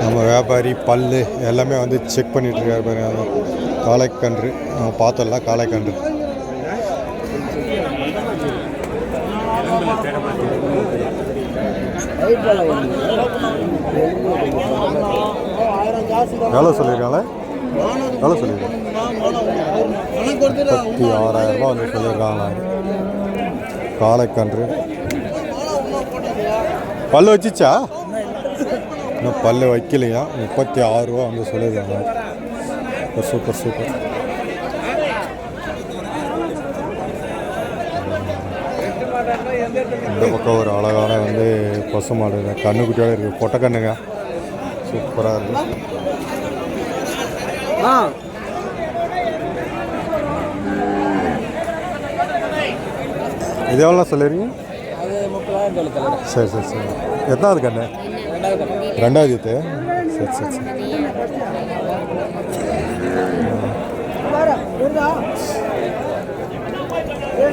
நம்ம வியாபாரி பல் எல்லாமே வந்து செக் பண்ணிட்டு இருக்காரு பாருங்க. காளைக்கன்று. நம்ம பார்த்தோம்ல காளைக்கன்று. எவ்வளோ சொல்லியிருக்காங்களே எவ்வளோ சொல்லியிருக்காங்க? முப்பத்தி ஆறாயிரம் ரூபாய் வந்து சொல்லியிருக்காங்களா காளைக்கன்று. பல் வச்சிச்சா? இன்னும் பல்லு வைக்கலையா? முப்பத்தி ஆறு ரூபா வந்து சொல்லியிருக்காங்க. சூப்பர் சூப்பர் இந்த பக்கம் ஒரு அழகான வந்து பசு மாடு கண்ணுக்குட்டியோட இருக்குது பொட்டை கண்ணுங்க. சூப்பராக இருக்குது இது எவ்வளோ சொல்லிருக்கீங்க? அது முப்பதாயிரம் சொல்லு தலைவர். சரி சரி சரி. எத்தனாவது கண்ணு? ரெண்டாவது ரெண்டாவது சரி சரி சரி.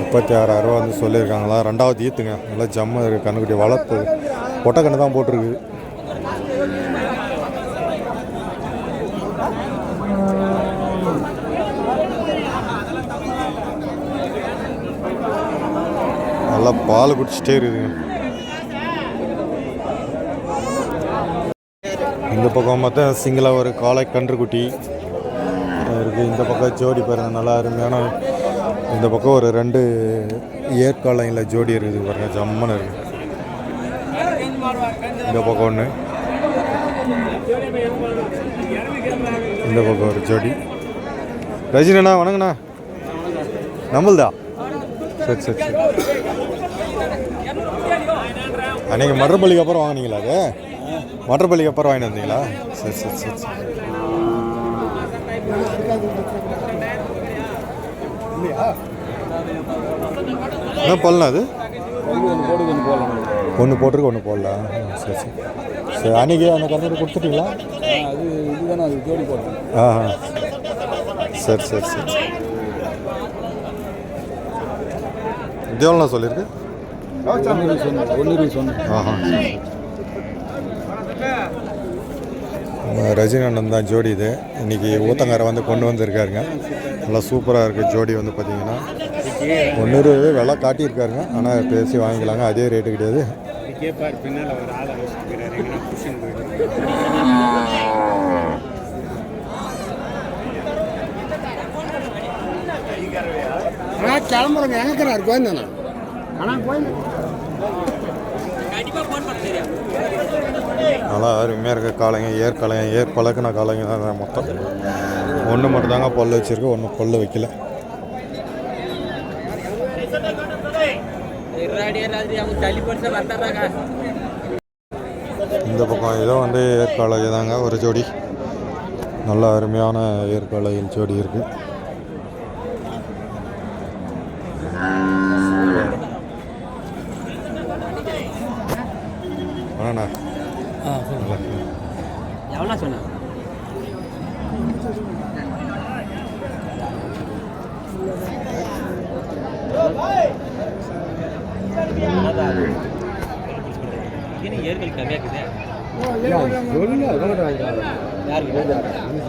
முப்பத்தி ஆறாயிரம் வந்து சொல்லியிருக்காங்களா? ரெண்டாவது ஈத்துங்க. நல்லா ஜம்மு இருக்குது கண்ணுக்குட்டி வளர்த்து பொட்டை கண்ணு தான் போட்டிருக்கு. நல்லா பால் குடிச்சிட்டே இருக்குதுங்க. இந்த பக்கம் பார்த்தா சிங்கிளாக ஒரு காளை கன்றுக்குட்டி. இருக்குது இந்த பக்கம் ஜோடி பாருங்க நல்லா அருமையான. இந்த பக்கம் ஒரு ரெண்டு ஏற்காலையில் ஜோடி இருக்குது பாருங்கள் ஜம்மன் இருக்குது இந்த பக்கம் ஒன்று இந்த பக்கம் ஒரு ஜோடி. ரஜினண்ணா வணங்கண்ணா நம்மள்தா? சரி சரி சரி. நீங்கள் மடர்பள்ளிக்கு அப்புறம் வாங்கினீங்களா அது? மட்டர்பள்ளிக்கு அப்புறம் வாங்கிட்டு வந்தீங்களா? சரி சரி சரி சரி. என்ன போடலாம் அது? ஒன்று ஒன்று போடலாம் போட்டிருக்கு ஒன்று போடலாம் சரி சரி. சரி அன்றைக்கி அந்த கண்ணு கொடுத்துட்டீங்களா? அது இதுதானே அது ஜோடி ஆ ஆ. சரி சரி சரி இது எவ்வளோ சொல்லியிருக்கு? ஒன்று ஒன்று சொன்னேன் ஆஹா. ரஜினி தான் ஜோடி இது. இன்னைக்கு ஊத்தங்காரை வந்து கொண்டு வந்திருக்காருங்க. நல்லா சூப்பராக இருக்குது ஜோடி வந்து பார்த்தீங்கன்னா ஒன்று விலை காட்டியிருக்காருங்க. ஆனால் பேசி வாங்கிக்கலாங்க. அதே ரேட்டு கிடையாது. கிளம்புறங்க பின்னால் ஒரு ஆனால் வச்சுக்கிறாரு எங்கன்னா புஷன் போயிட்டு ஆனால் கிளம்புறங்க எங்கிறாரு கோயந்தானே ஆனால் கோயந்த நல்லா அருமையாக இருக்க. காளைங்க ஏர் காளைங்க ஏர் பழக்கின காளைங்க தான் மொத்தம். ஒன்று மட்டும் தாங்க பொல்ல வச்சுருக்கு ஒன்று பொல்ல வைக்கல. இந்த பக்கம் இதோ வந்து ஏற்காலை தாங்க ஒரு ஜோடி. நல்ல அருமையான ஏற்காலையில் ஜோடி இருக்குது இருக்கு. எவ்வளோ கம்மியாக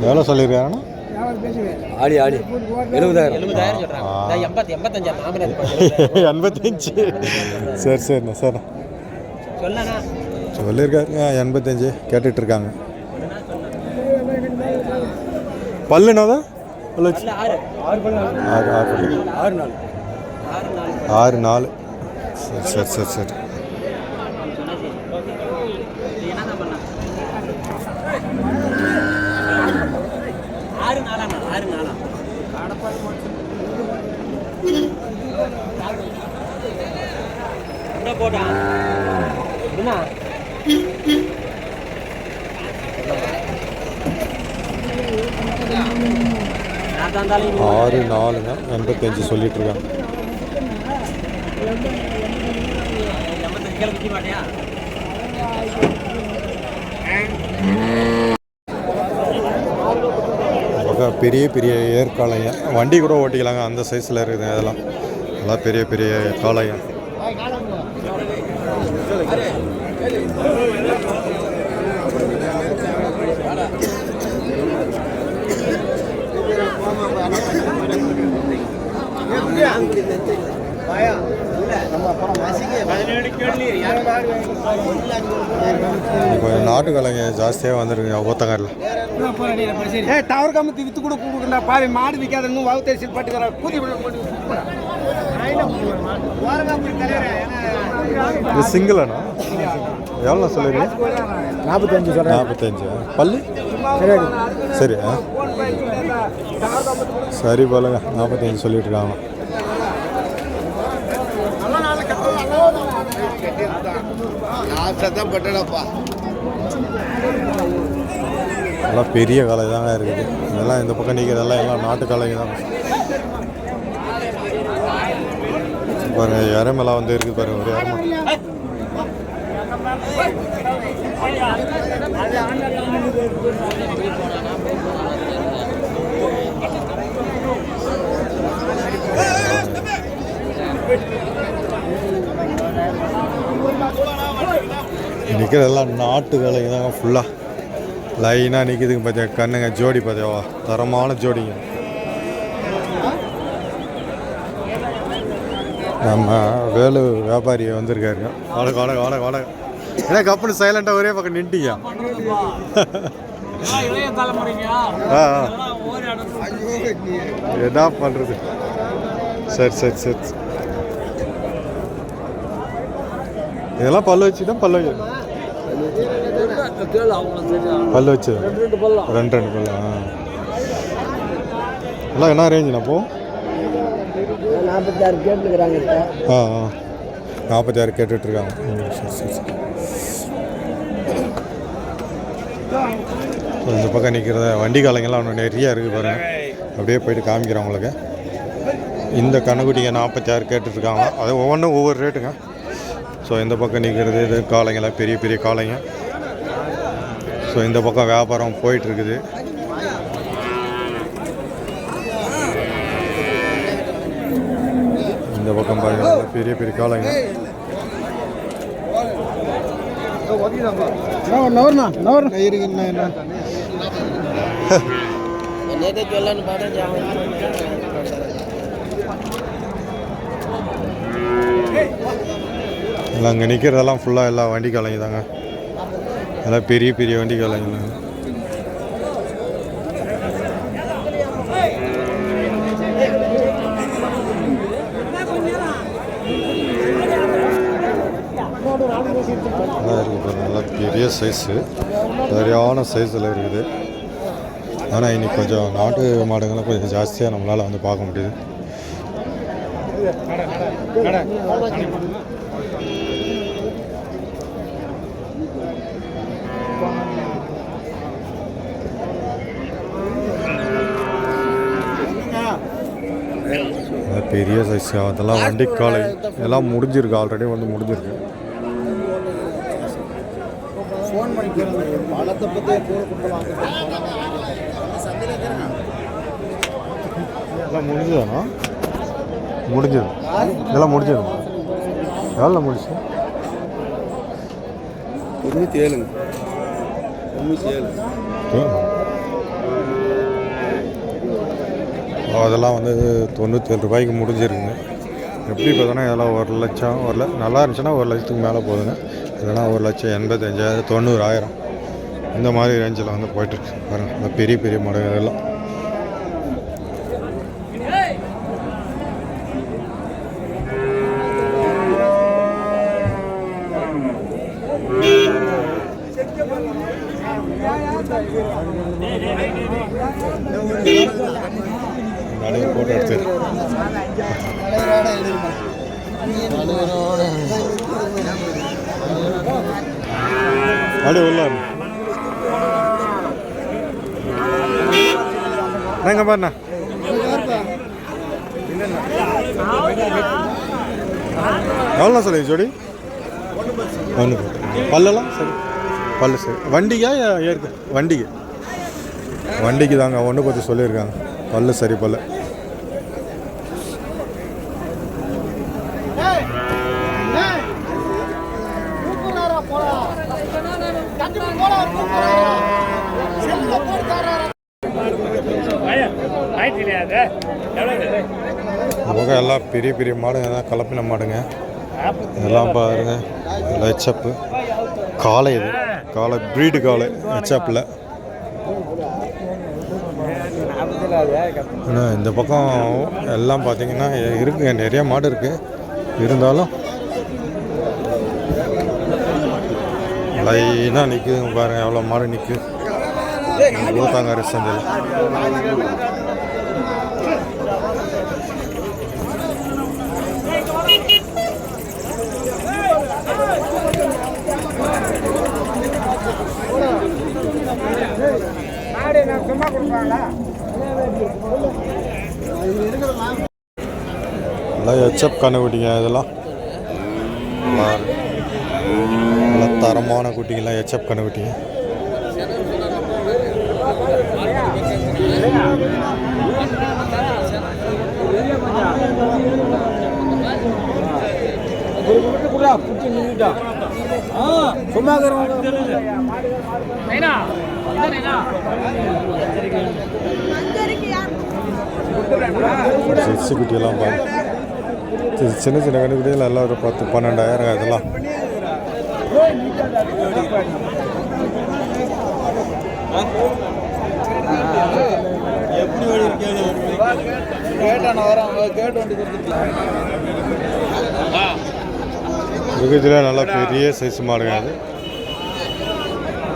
எவ்வளோ சொல்லியிருக்காங்கண்ணா ஆடி ஆடி. எழுபதாயிரம். எண்பத்தஞ்சு. சரி சரிண்ணா சரிண்ணா. சொல்லண்ணா. சொல்லியிருக்காருங்க எண்பத்தஞ்சு கேட்டுட்ருக்காங்க. பல்லுனாதான் பல்லு ஆறு ஆறு ஆறு நாலு. ஆறு நாலு. சரி சரி சரி சரி சொன்னா சரி இது என்னதான் பண்ணலாம் ஆறு நாளாண்ணா ஆறு நாளா என்ன போட்டான் என்ன நான் தந்தாலும் ஆறு நாலுங்க. எண்பத்தஞ்சு சொல்லிட்டு இருக்காங்க பெரிய பெரிய ஏற்காலைங்க. வண்டி கூட ஓட்டிக்கலாங்க. அந்த சைஸில் இருக்குது அதெல்லாம். நல்லா பெரிய பெரிய காளைங்க கொஞ்சம் நாட்டு கலைங்க ஜாஸ்தியாக வந்துருக்குங்க ஊத்தங்காரில் ஏ டவர் கம்பத்தி வித்து கூட கூடுக்கண்டா பாவி மாடு விற்காதன்னு வாவு தேசில் பட்டுக்கிற கூதி இது சிங்கிளாண்ணா எவ்வளோ சொல்லுறீங்க? நாற்பத்தஞ்சு சொல்கிறேன் நாற்பத்தஞ்சு? பல்லு? சரி சரி போலங்க. நாற்பத்தஞ்சு சொல்லிட்டு இருக்காங்க. நான் சத்தம் பட்டடப்பா எல்லாம் பெரிய காலை தாங்க இருக்குது. இதெல்லாம் இந்த பக்கம் நிற்கிறதெல்லாம் எல்லாம் நாட்டு காலைங்க தான். பாருங்க இறமெல்லாம் வந்து இருக்குது பாருங்க ஒரு எரமை நிற்கிறதெல்லாம் நாட்டு வேலைங்க தாங்க ஃபுல்லாக லைனாக நிற்கிதுங்க பார்த்தியா கண்ணுங்க ஜோடி பார்த்தியாவா தரமான ஜோடிங்க. நம்ம வேலு வியாபாரி வந்திருக்காருங்க வாடகை வாடகை வாடகை வாடகை. ஏன்னா கப்புனு சைலண்டாக ஒரே பக்கம் நின்ட்டியா ஆ ஆ. என்ன பண்ணுறது சரி சரி சரி. இதெல்லாம் பல்லு வச்சு தான் பல்லு பல்லு வச்சு. ரெண்டு ரெண்டு பல்லு? எல்லாம் என்ன ரேஞ்சுண்ணா அப்போ? நாற்பத்தாறு கேட்டுக்கிறாங்க ஆ ஆ. நாற்பத்தாறு கேட்டுட்ருக்காங்க. சரி சரி சரி. இந்த பக்கம் நிற்கிறத வண்டி காலைங்கெல்லாம் ஒன்று நிறையா இருக்குது பாருங்க. அப்படியே போயிட்டு காமிக்கிறேன் உங்களுக்கு. இந்த கண்ணுக்குட்டிங்க நாற்பத்தி ஆறு கேட்டுட்ருக்காங்க. அது ஒவ்வொன்றும் ஒவ்வொரு ரேட்டுங்க ஸோ இந்த பக்கம் நிற்கிறது இது காளைங்கெல்லாம் பெரிய பெரிய காளைங்க. ஸோ இந்த பக்கம் வியாபாரம் போயிட்டுருக்குது. இந்த பக்கம் பாருங்க நல்லா பெரிய பெரிய காளைங்க. நவர்ண்ணா எல்லாம் அங்கே நிற்கிறதெல்லாம் ஃபுல்லாக எல்லாம் வண்டி காலைங்க தாங்க எல்லாம் பெரிய பெரிய வண்டி காலைங்க தாங்க நல்லா இருக்குது பாருங்க நல்லா பெரிய சைஸு சரியான சைஸில் இருக்குது. ஆனால் இன்னைக்கு கொஞ்சம் நாட்டு மாடுங்கள்லாம் கொஞ்சம் ஜாஸ்தியாக நம்மளால் வந்து பார்க்க முடியுது. பெரிய சைஸ் அதெல்லாம் வண்டி காலை எல்லாம் முடிஞ்சிருக்கு ஆல்ரெடி வந்து முடிஞ்சிருக்கு. எல்லாம் முடிஞ்சதாண்ணா முடிஞ்சது இதெல்லாம் முடிஞ்சது எவ்வளோ முடிச்சு? தொண்ணூற்றி ஏழுங்க. தொண்ணூற்றி ஏழு. அதெல்லாம் வந்து தொண்ணூற்றி ரூபாய்க்கு முடிஞ்சிருக்குங்க. எப்படி பார்த்தோன்னா இதெல்லாம் ஒரு லட்சம் ஒரு ல நல்லா இருந்துச்சுன்னா ஒரு லட்சத்துக்கு மேலே போகுதுங்க இல்லைன்னா ஒரு லட்சம் எண்பத்தஞ்சாயிரம் தொண்ணூறாயிரம். இந்த மாதிரி ரேஞ்சில் வந்து போயிட்டுருக்கு. பாருங்கள் இந்த பெரிய பெரிய மாடுகள் எல்லாம். நடுவர் போட்டோ எடுத்து. அப்படியே உள்ள. நாங்க பாருண்ணா. எவ்வளோ சொல்லி ஜோடி? ஒன்று பல்லெல்லாம் சரி. பல்லு சரி. வண்டியா ஏற்க ஏற்கு வண்டிக்கு. வண்டிக்கு தாங்க ஒன்று பற்றி சொல்லியிருக்காங்க. பல்லு சரி பல்லு. பக்கம் எல்லாம் பெரிய பெரிய மாடுங்க தான் கலப்பின மாடுங்க. இதெல்லாம் பாருங்க இதெல்லாம் ஹெச்சப்பு காலை இது. காலை ப்ரீடு காலை ஹெச்சப்பில் ஆனால் இந்த பக்கம் எல்லாம் பார்த்தீங்கன்னா இருக்குங்க நிறைய மாடு இருக்குது இருந்தாலும் லைனாக நிற்குதுங்க பாருங்கள் எவ்வளோ மாடு நிற்கும் ஊத்தாங்காரி சந்தையில் மாடு நான் சும்மா கொடுப்பாங்களா எல்லாம் இதெல்லாம். தரமான குட்டிங்கெல்லாம் ஹெச்எப் கண்ணுக்குட்டிங்க கூட பிடிச்சி சும்மா ஜெர்சி குட்டியெல்லாம் பாருங்க இது சின்ன சின்ன கண்ணுக்குட்டிகள் எல்லாம் ஒரு பத்து பன்னெண்டாயிரம் இதெல்லாம் எப்படி ஓடி கேட்டான வரோம் கேட்டு வண்டி கொடுத்துக்கலாம் மிகுதியில் நல்லா பெரிய சைஸ் மாடுங்க அது.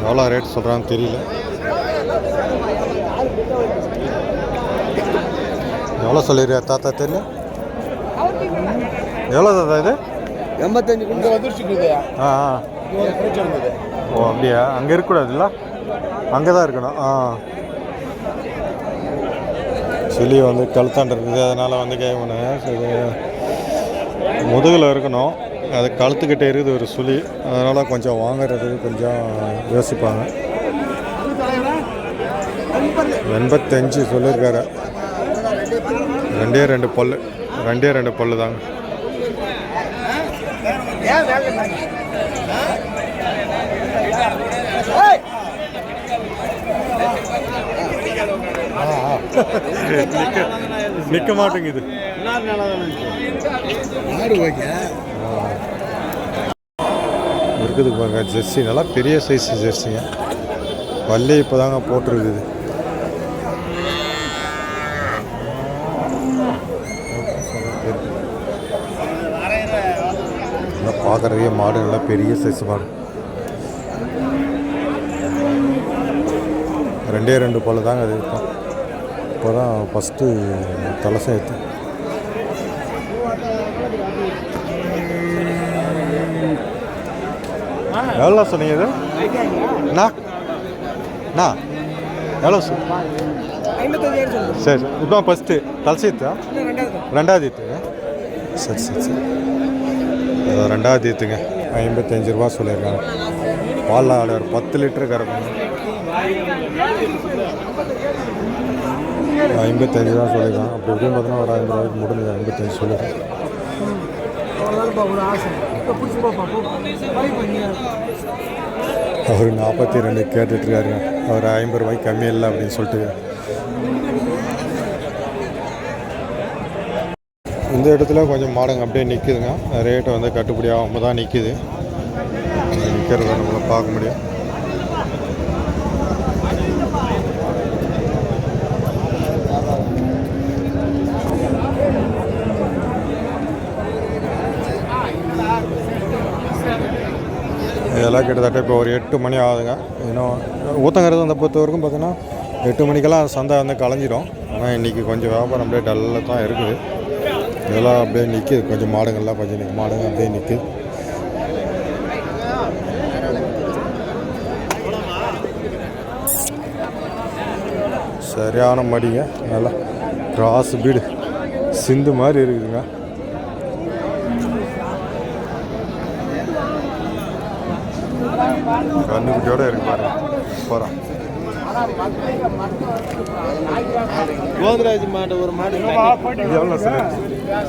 எவ்வளோ ரேட் சொல்கிறான்னு தெரியல. எவ்வளோ சொல்லிடுறியா தாத்தா தெரியல? எவ்வளோ தாத்தா இது? எண்பத்தஞ்சு குண்டு வந்துருச்சு ஆ ஓ அப்படியா அங்கே இருக்கக்கூடாதுல்ல அங்கே தான் இருக்கணும் ஆ சொல்லி வந்து கழுத்தாண்டு இருக்குது அதனால் வந்து கேட்கணும் சரி முதுகில் இருக்கணும் அது கழுத்துக்கிட்டே இருக்குது ஒரு சுழி அதனால் கொஞ்சம் வாங்குறதுக்கு கொஞ்சம் யோசிப்பாங்க எண்பத்தஞ்சு சொல்லியிருக்காரு ரெண்டே ரெண்டு பல்லு ரெண்டே ரெண்டு பல்லு தாங்க நிக்க மாட்டேங்குது. இருக்குது பாருங்க ஜெர்சி. நல்லா பெரிய சைஸ் ஜெர்சிங்க. பல்லு இப்போ தாங்க போட்டிருக்குது. நல்லா பார்க்குறதுக்கே மாடு நல்லா பெரிய சைஸ் மாடு. ரெண்டே ரெண்டு பல்லு தாங்க அது இப்போ இப்போ தான் ஃபஸ்ட்டு தலை சேர்த்து எவ்வளோ சொன்னீங்க இது? அண்ணா. அண்ணா எவ்வளோ சரி இப்போ ஃபஸ்ட்டு தலை சேர்த்தா ரெண்டாவது. சரி சரி சரி. ரெண்டாவது ஈத்துங்க ஐம்பத்தஞ்சு ரூபா சொல்லியிருக்காங்க. பால் ஆடு ஒரு பத்து லிட்டரு கறக்குங்க ஐம்பத்தஞ்சு தான் சொல்லியிருக்காங்க. அப்படி எப்படியும் பார்த்தோன்னா ஒரு ஐம்பது ரூபாய்க்கு முடிஞ்சது. ஐம்பத்தஞ்சு சொல்லியிருக்கேன் அவர் நாற்பத்தி ரெண்டு கேட்டுட்ருக்காருங்க அவர் ஐம்பது ரூபாய்க்கு கம்மியில்லை அப்படின்னு சொல்லிட்டு. இந்த இடத்துல கொஞ்சம் மாடுங்க அப்படியே நிற்குதுங்க ரேட்டு வந்து கட்டுப்படியாகாமல் தான் நிற்குது நிற்கிறத நம்மளை பார்க்க முடியும். இதெல்லாம் கிட்டத்தட்ட இப்போ ஒரு எட்டு மணி ஆகுதுங்க. இன்னும் ஊத்தங்கிறது அந்த பொறுத்த வரைக்கும் பார்த்தீங்கன்னா எட்டு மணிக்கெல்லாம் சந்தை வந்து கலைஞ்சிடும் ஆனால் இன்றைக்கி கொஞ்சம் வியாபாரம் அப்படியே டல்லாக தான் இருக்குது. இதெல்லாம் அப்படியே நிற்கிது. கொஞ்சம் மாடுங்கள்லாம் கொஞ்சம் நிற்க மாடுங்க அப்படியே நிற்குது சரியான மடிங்க. நல்லா கிராஸ் பீடு சிந்து மாதிரி இருக்குதுங்க. கண்ணுக்குட்டியோட இருக்கு பாருங்க. போகிறோம் கோதராஜ் மாடு ஒரு மாடு இது எவ்வளோ சார்?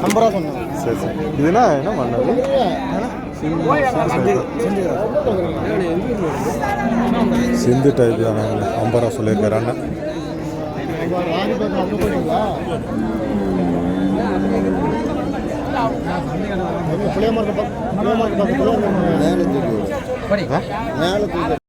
ஐம்பது ரூபா சரி சரி. இதுனா என்ன பண்ணது சிந்து டைப் தானே ஐம்பது ரூபா சொல்லியிருக்காரு அண்ணன். மேலே தூக்கி